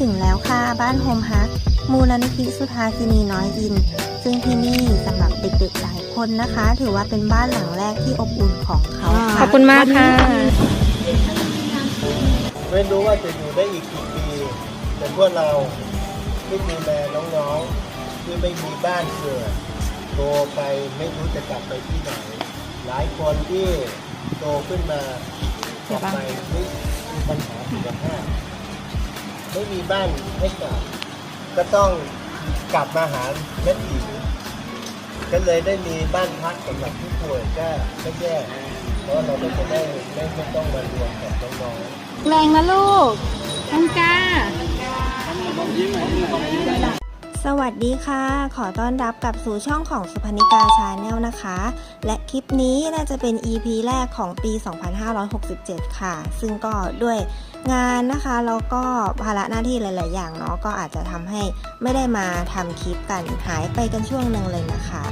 ถึงแล้วค่ะบ้านโฮมฮักมูลนิธิสุธาสินีน้อยอิน ซึ่งที่นี่สำหรับเด็กๆหลายคนนะคะ ถือว่าเป็นบ้านหลังแรกที่อบอุ่นของเขาขอบคุณมากค่ะ ไม่รู้ว่าจะอยู่ได้อีกกี่ปี แต่พวกเราที่ดูแลน้องๆที่ไม่มีบ้านเกิดโตไปไม่รู้จะกลับไปที่ไหน หลายคนที่โตขึ้นมากลับไปไม่มีปัญหาสุขภาพ ไม่มีบ้านให้กลับก็ต้องกลับมาหาแม่ผีก็เลยได้มีบ้านพักสำหรับผู้ป่วยก็ไม่แย่เพราะเราก็จะได้ไม่ไม่ต้องมารวมกับน้องๆแรงนะลูกน้องกาสวัสดีค่ะ ขอต้อนรับกลับสู่ช่องของสุพนิกาชาแนลนะคะ และคลิปนี้น่าจะเป็น EP แรกของปี 2567 ค่ะ ซึ่งก็ด้วย งานนะคะแล้วก็ภาระหน้าที่หลาย ๆ อย่างเนาะก็อาจจะทำให้ไม่ได้มาทำคลิปกันหายไปกันช่วงหนึ่งเลยนะคะ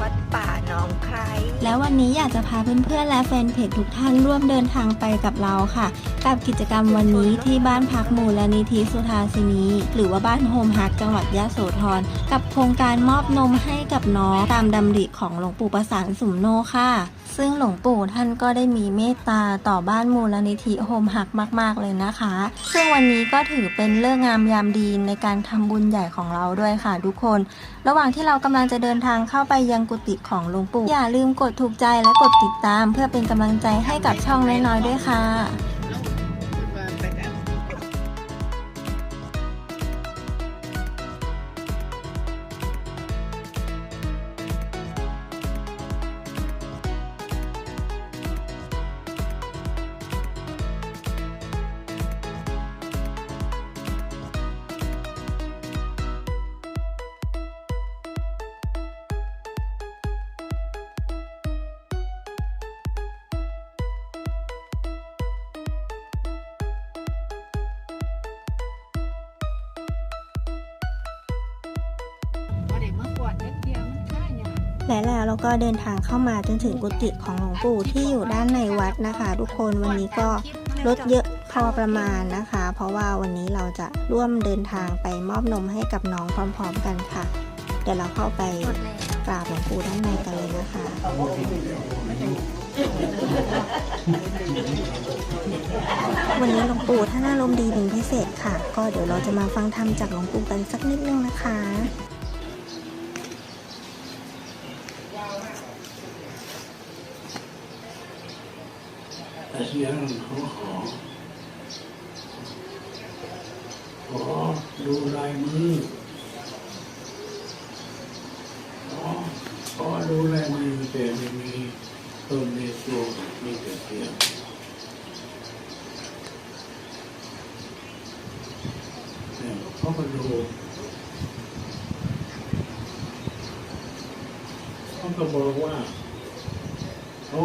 วัดป่าหน้องใคร แล้ววันนี้อยากจะพาเพื่อน ๆ และแฟนเพจทุกท่านร่วมเดินทางไปกับเราค่ะ กับกิจกรรมวันนี้ที่บ้านพักมูลนิธิสุธาสินี หรือว่าบ้านโฮมฮักจังหวัดยะโสธร กับโครงการมอบนมให้กับน้องตามดำริของหลวงปู่ประสานสุมโนค่ะ ซึ่งหลวงปู่ท่านก็ได้มีเมตตาต่อบ้านมูลนิธิโฮมหักมาก ๆ เลยนะคะ ซึ่งวันนี้ก็ถือเป็นเลิกงามยามดีในการทำบุญใหญ่ของเราด้วยค่ะทุกคน ระหว่างที่เรากำลังจะเดินทางเข้าไปยังกุฏิของหลวงปู่อย่าลืมกดถูกใจและกดติดตาม เพื่อเป็นกำลังใจให้กับช่องน้อยๆด้วยค่ะ และแล้วเราก็เดินทางเข้ามาจนถึงกุฏิของหลวงปู่ที่อยู่ด้านในวัดนะคะ ทุกคนวันนี้ก็รถเยอะพอประมาณนะคะ เพราะว่าวันนี้เราจะร่วมเดินทางไปมอบนมให้กับน้องพร้อมๆกันค่ะ เดี๋ยวเราเข้าไปกราบหลวงปู่ด้านในกันเลยนะคะวันนี้หลวงปู่ท่านอารมณ์ดีเป็นพิเศษค่ะ ก็เดี๋ยวเราจะมาฟังธรรมจากหลวงปู่กันสักนิดนึงนะคะ แต่เสียงเขาขอ ขอดูลายมือ ขอขอดูลายมือแต่ไม่มีต้นมีตัวมีแต่เสียงเนี่ยเขาก็ดูเขาก็บอกว่า โอ้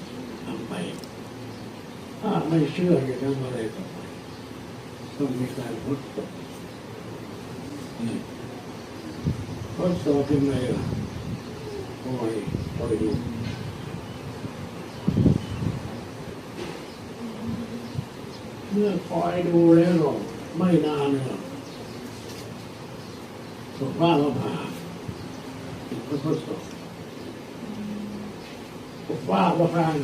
ถ้าไม่เชื่อจะทำอะไรต่อไปต้องมีการทดสอบนี่ทดสอบยังไงล่ะคอยคอยดูเมื่อคอยดูแล้วหรอกไม่นานหรอกสุภาพผ่าติดก็ทดสอบสุภาพผ่าน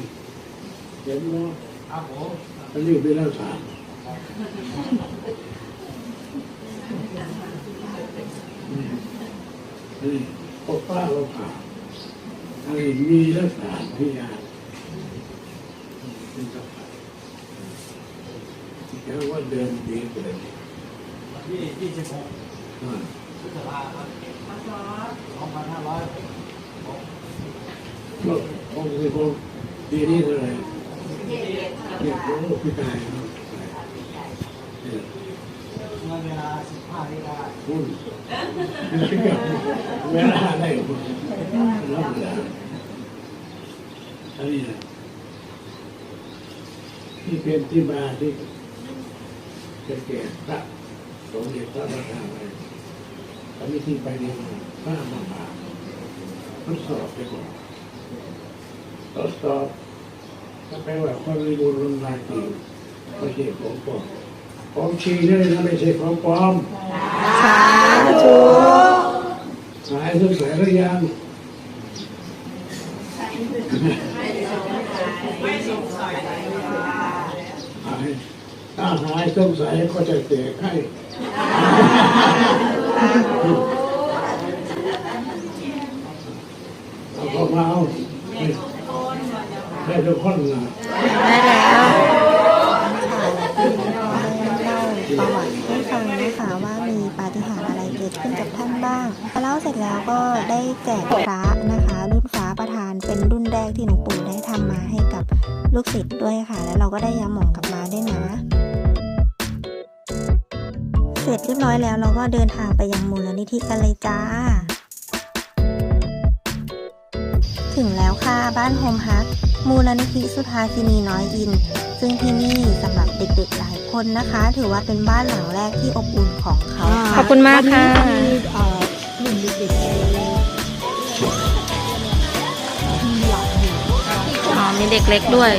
เห็นไหม ครับผมอันนี้เป็นเรักษาอันนี้ปกป้าเราผ่าอันนี้มีรักษาพยานเป็นสัพพะที่เรียกว่าเดินดีกว่าเลยที่ที่สิบหกอ่าพฤษภาครับสองพันห้าร้อยก็คงจะคงปีนี้เท่าไหร่ เนี่ยโอ้พี่ตายเนายเวลาสิบห้านาฬิกาคุณไม่เชื่อเวลาได้คุณรับเวลาอันนี้นะที่เป็นที่มาที่จะเกิดพระสมเด็จพระราชาอะไรอันนี้ที่ไปเรียนพระมหาทดสอบไปก่อนทดสอบ ถ้าแปลว่าความมีบุญรุนแรงจริงไม่ใช่ของปลอมของจริงเนี่ยนะไม่ใช่ของปลอมสาธุหายสงสัยหรือยังหายถ้าหายสงสัยก็จะแจกให้เอาเข้ามาเอา ให้ทุกคนนะได้แล้วเล่าประวัติให้ฟังนะคะว่ามีปาฏิหาริย์อะไรเกิดขึ้นกับท่านบ้างพอเล่าเสร็จแล้วก็ได้แจกพระนะคะ รุ่นฟ้าประธานเป็นรุ่นแรกที่หลวงปู่ได้ทำมาให้กับลูกศิษย์ด้วยค่ะ แล้วเราก็ได้ยาหมองกลับมาด้วยนะเสร็จเรียบร้อยแล้วเราก็เดินทางไปยังมูลนิธิกันเลยจ้าถึงแล้วค่ะบ้านโฮมฮัก มูลนิธิสุธาสินีน้อยอิน ซึ่งที่นี่สำหรับเด็กๆหลายคนนะคะ ถือว่าเป็นบ้านหลังแรกที่อบอุ่นของเขาขอบคุณมากค่ะกลุ่มเด็กๆในทีมหลักอยู่อ๋อมีเด็กเล็กด้วย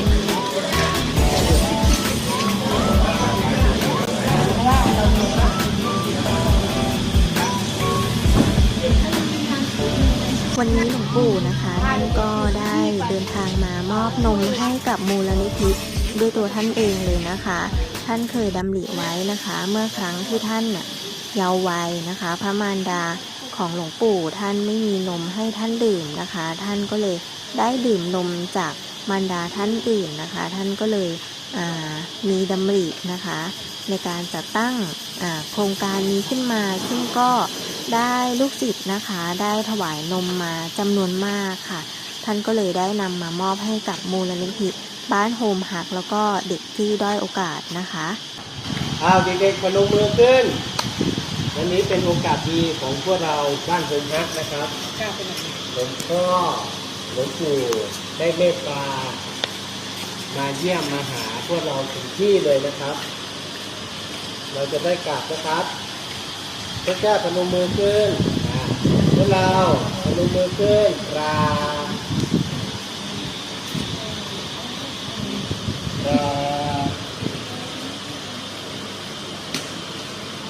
วันนี้หลวงปู่นะคะท่านก็ได้เดินทางมามอบนมให้กับมูลนิธิด้วยตัวท่านเองเลยนะคะ ท่านเคยดำริไว้นะคะ เมื่อครั้งที่ท่านเยาว์วัยนะคะ พระมารดาของหลวงปู่ท่านไม่มีนมให้ท่านดื่มนะคะ ท่านก็เลยได้ดื่มนมจากมารดาท่านอื่นนะคะ ท่านก็เลย มีดำรินะคะ ในการจัดตั้งอ่าโครงการนี้ขึ้นมา ซึ่งก็ได้ลูกศิษย์นะคะ ได้ถวายนมมาจำนวนมากค่ะ ท่านก็เลยได้นำมามอบให้กับมูลนิธิบ้านโฮมฮักแล้วก็เด็กที่ด้อยโอกาสนะคะเอาเด็กๆพนมมือขึ้น วันนี้เป็นโอกาสดีของพวกเราบ้านโฮมฮักนะครับหลวงพ่อหลวงปู่ได้เมตตา มาเยี่ยมมาหาพวกเราถึงที่เลยนะครับ เราจะได้กราบนะครับพระเจ้าพนมมือขึ้นอ่าพวกเราพนมมือขึ้นกราบกราบ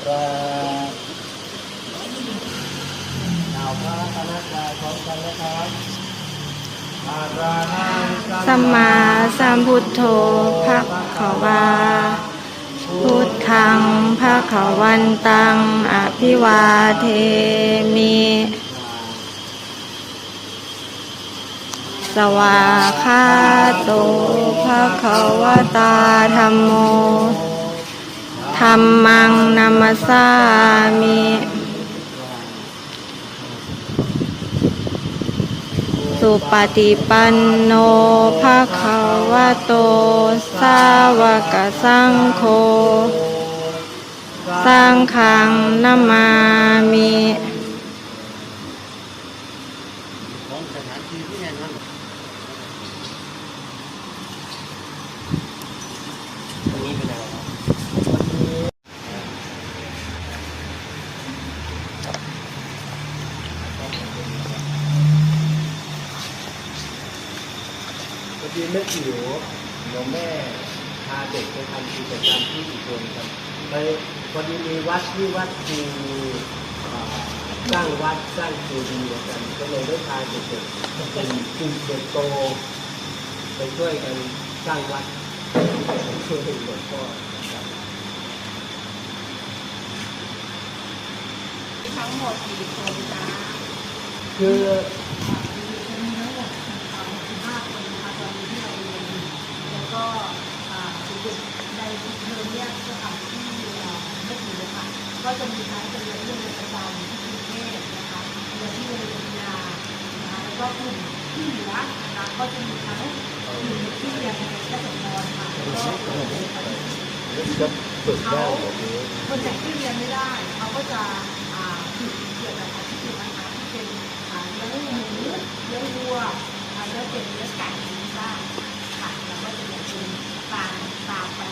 กราบกล่าวพระรัตนตรัยพร้อมกันนะครับอาราหัง สัมมาสัมพุทโธภะคะวา พุทธังภะคะวันตัง อภิวาเทมิ สวาคาโตภะคะวตาธรรมโมธรรมังนัมสามิ สุปฏิปันโนภะคะวะโต สาวกสังโฆสร้างฆังนามามิของสถานที่ที่แห่งนั้นตรงนี้เป็นอะไรครับ รื่อหิวหลวงแม่พาเด็กไปทำกิจกรรมที่อุบลครับไปพอดีมีวัดที่วัดคือสร้างวัดสร้างเจดีย์กันก็เลยได้พาเด็กๆเป็นกลุ่มเด็กโต ไปช่วยกันสร้างวัดช่วยหลวงพ่อทั้งหมดกี่คนจ้าคือ มีทั้งหมด15คนนะคะตอนนี้ที่เราเรียนอยู่แล้วก็อ่าเด็กๆในเทอมเนี้ยจะทำที่เอ่อไม่ถึงเลยค่ะ ก็จะมีทั้งเป็นเรียนเรื่องประจำที่กรุงเทพนะคะเรียนที่โรงเรียนกีฬานะคะแล้วก็กลุ่มที่เหลือนะคะก็จะมีทั้งกลุ่มที่เรียนในแค่สำนวนค่ะแล้วก็กลุ่มจะฝึกที่เรียนไม่ได้เขาก็จะอ่าฝึกเกี่ยวกับอาชีพนะคะที่เป็นเลี้ยงหมูเลี้ยงวัวอ่าเลี้ยงเป็ดเลี้ยงไก่ได้ค่ะแล้วก็จะอยากเป็นตามตามไป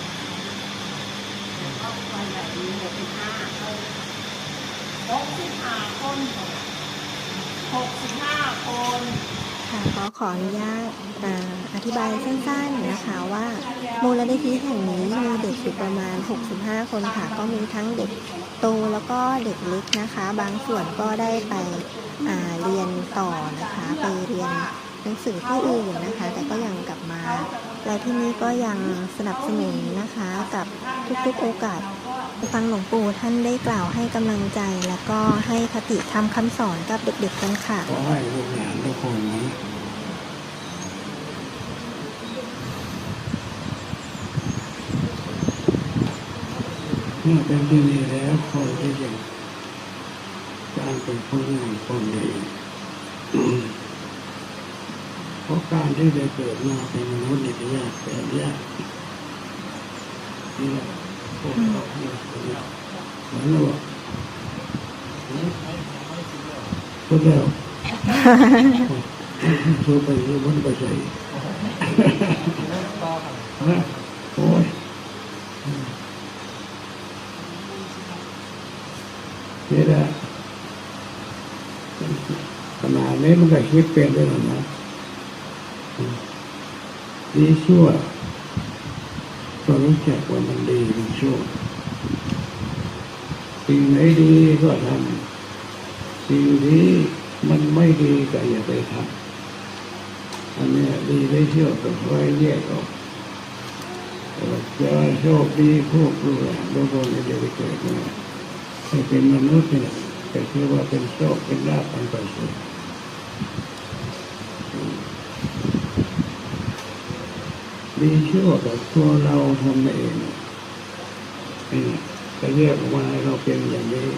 แล้วก็วันแบบนี้หกสิบห้าหกสิบห้าคนหกสิบห้าคนค่ะก็ขออนุญาตอธิบายสั้นๆนะคะว่ามูลนิธิแห่งนี้มีเด็กอยู่ประมาณ 65 คนค่ะ ก็มีทั้งเด็กโตแล้วก็เด็กเล็กนะคะ บางส่วนก็ได้ไปเรียนต่อนะคะ ไปเรียนหนังสือที่อื่นนะคะ แต่ก็ยังกลับมา และที่นี่ก็ยังสนับสนุนนะคะกับทุกๆโอกาสฟังหลวงปู่ท่านได้กล่าวให้กำลังใจ แล้วก็ให้คติธรรมคำสอนกับเด็กๆกันค่ะขอให้ลูกหลานทุกคนนะเมื่อเป็นที่นี่แล้วคนที่จะสร้างเป็นผู้งามคนดี เพราะการที่ได้เกิดมาเป็นมนุษย์นี่ก็ยากแต่ยากนี่แหละพวกเราเนี่ยเหมือนเราบอกพูดแล้วชูไปรูมันไปใส่ฮะโอ้ยนี่แหละขนาดนี้มันก็คิดเป็นได้หรอนะ ดีชั่วก็รู้จักว่ามันดีมันชั่วสิ่งไหนดีก็ทำสิ่งที่มันไม่ดีก็อย่าไปทำอันเนี้ยดีไม่เชื่อก็ค่อยแยกออกจะโชคดีพวกลูกหลานทุกคนจะไปเกิดมาให้เป็นมนุษย์เนี่ยแต่คือว่าเป็นโชคเป็นลาภอันประเสริฐ ดีชั่วกับตัวเราทำเองนี่จะเรียกออกมาให้เราเป็นอย่างนี้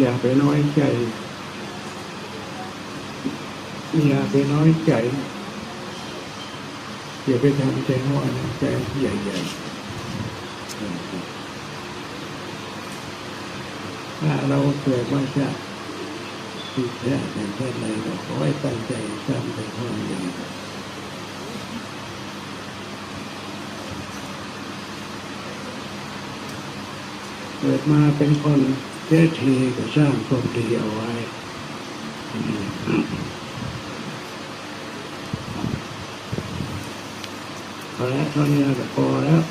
อย่าไปน้อยใจ อย่าไปน้อยใจ อย่าไปทำใจน้อยนะใจใหญ่ๆถ้าเราเกิดมาจาก ที่แท้แต่แท้ใดก็ขอให้ตั้งใจทำแต่ความดีเกิดมาเป็นคนเททีก็สร้างความดีเอาไว้พอแล้วเท่านี้ก็พอแล้ว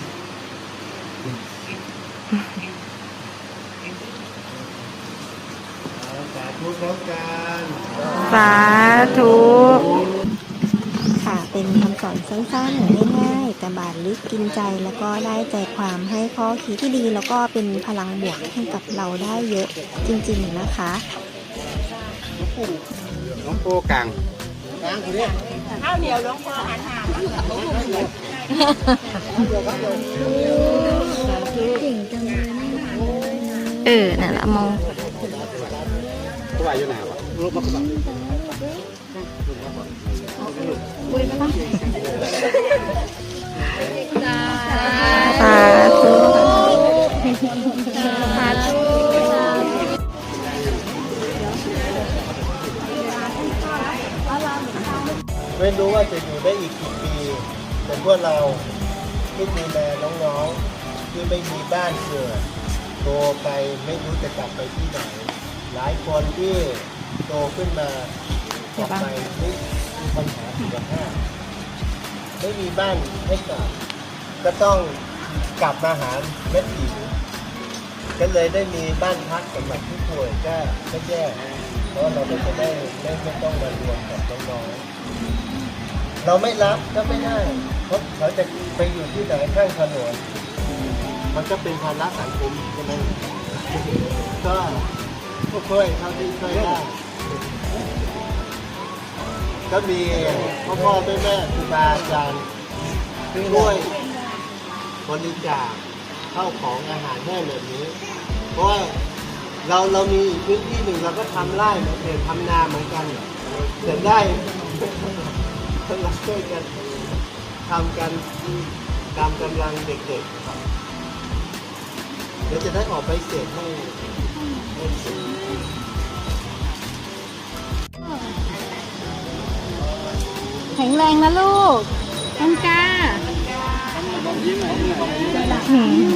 สา ธุพร้อมกันสาธุค่ะเป็นคำสอนสั้นๆง่ายๆแต่บาดลึกกินใจแล้วก็ได้ใจความให้ข้อคิดที่ดี แล้วก็เป็นพลังบวกให้กับเราได้เยอะจริงๆนะคะน้องโป้กังกลางคนนี้ข้าวเหนียวหลวงพ่อหันหาเออนั่นละมอง ตัวอยู่ไหนวะรูปมาก่อนสาธุไม่รู้ว่าจะอยู่ได้อีกกี่ปี แต่พวกเราที่ดูแลน้องๆที่ไม่มีบ้านเกิดโตไปไม่รู้จะกลับไปที่ไหน หลายคนที่โตขึ้นมากลับไปไม่มีปัญหาสุขภาพไม่มีบ้านให้กลับก็ต้องกลับมาหาแม่ผีก็เลยได้มีบ้านพักสำหรับผู้ป่วยก็แย่เพราะเราจะได้ไม่ไม่ต้องมารวมกับน้องๆเราไม่รับก็ไม่ได้เพราะเขาจะไปอยู่ที่ไหนข้างถนนมันก็เป็นภาระสังคมใช่ไหมก็ ก็ช่วยเท่าที่ช่วยได้ก็มีพ่อพ่อแม่แม่ครูบาอาจารย์ช่วยบริจาคเข้าของอาหารแห้งแบบนี้ เพราะว่าเราเรามีอีกพื้นที่หนึ่งเราก็ทำไร่เหมือนกันทำนาเหมือนกันแต่ได้เราช่วยกันทำกันตามกำลังเด็กๆเดี๋ยวจะได้ออกไปเสร็จให้ให้ แข็งแรงนะลูกต้นกล้า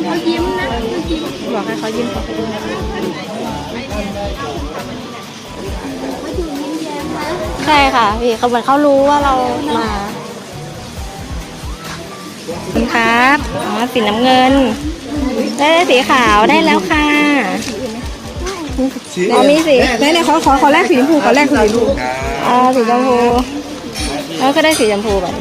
เขายิ้มนะเขายิ้มบอกให้เขายิ้มขอบคุณเขาดูยิ้มแย้มนะใช่ค่ะพี่เขาเหมือนเขารู้ว่าเรามาขอบคุณครับอ๋อสีน้ำเงิน ได้สีขาวได้แล้วค่ะอ๋อมีสีไหนๆขอขอขอแรกสีชมพูขอแรกสีชมพูอ๋อสีชมพู แล้วก็ได้สีชมพูแบบ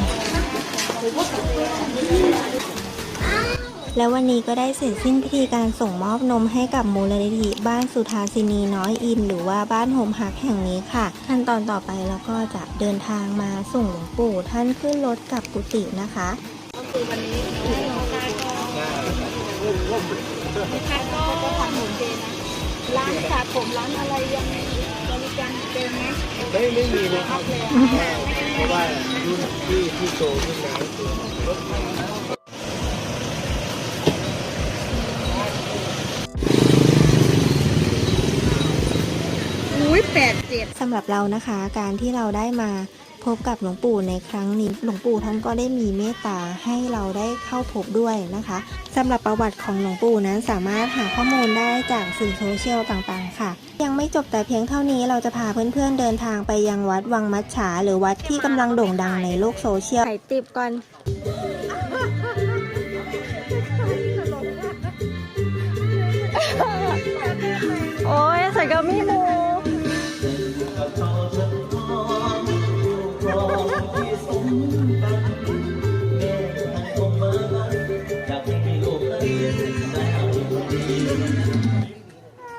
และวันนี้ก็ได้เสร็จสิ้นพิธีการส่งมอบนมให้กับมูลนิธิบ้านสุธาสินีน้อยอิน หรือว่าบ้านโฮมฮักแห่งนี้ค่ะ ขั้นตอนต่อไปเราก็จะเดินทางมาส่งหลวงปู่ท่านขึ้นรถกลับกุฏินะคะร้านสระผมร้านอะไรยังบริการ เต็มไหมไม่ไม่มีนะครับเพราะว่ารุ่นที่ที่โตขึ้นแล้วคืออุ้ยแปดเจ็ดสำหรับเรานะคะ การที่เราได้มา พบกับหลวงปู่ในครั้งนี้ หลวงปู่ท่านก็ได้มีเมตตาให้เราได้เข้าพบด้วยนะคะสำหรับประวัติของหลวงปู่นั้นสามารถหาข้อมูลได้จากสื่อโซเชียลต่างๆ ค่ะ ยังไม่จบแต่เพียงเท่านี้เราจะพาเพื่อนๆเดินทางไปยังวัดวังมัจฉา หรือวัดที่กำลังโด่งดังในโลกโซเชียลไข่ติบก่อนโอ้ยใส่กระมี่หมู เ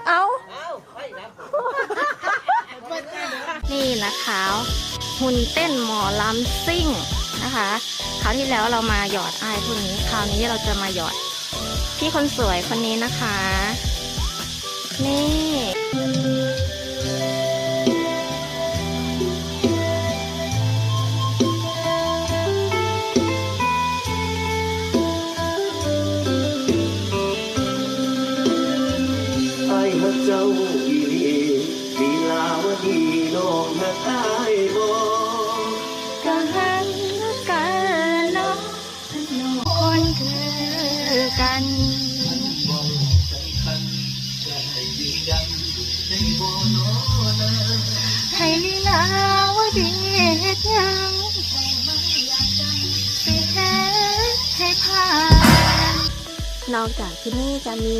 อานี่นะคะหุ่นเต้นหมอลำซิ่งนะคะคราวที่แล้วเรามาหยอดอายพวกนี้ คราวนี้เราจะมาหยอดพี่คนสวยคนนี้นะคะ นี่ กันให้ลีลาวดีเฮ็ดหยังสิเฮ็ดให้ผ่านนอกจากที่นี่จะมี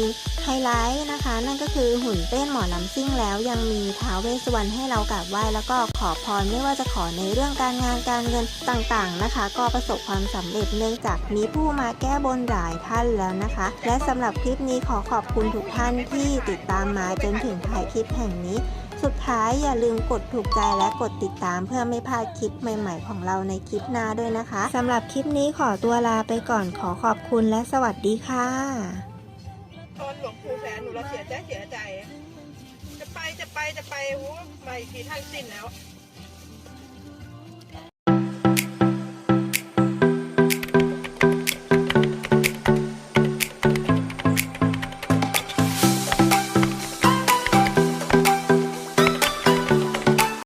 ไฮไลท์นะคะ นั่นก็คือหุ่นเต้นหมอลำซิ่งแล้วยังมีท้าวเวสสวรรณให้เรากราบไหว้แล้วก็ขอพรไม่ว่าจะขอในเรื่องการงานการเงินต่างๆนะคะ ก็ประสบความสำเร็จเนื่องจากมีผู้มาแก้บนหลายท่านแล้วนะคะ และสำหรับคลิปนี้ขอขอบคุณทุกท่านที่ติดตามมาจนถึงท้ายคลิปแห่งนี้สุดท้ายอย่าลืมกดถูกใจและกดติดตามเพื่อไม่พลาดคลิปใหม่ๆ ของเราในคลิปหน้าด้วยนะคะสำหรับคลิปนี้ขอตัวลาไปก่อนขอขอบคุณและสวัสดีค่ะ ตอนหลวงปู่แสนหนูเราเสียใจเสียใจ จะไปจะไปจะไปโอ้ไปทีท่านสิ้นแล้ว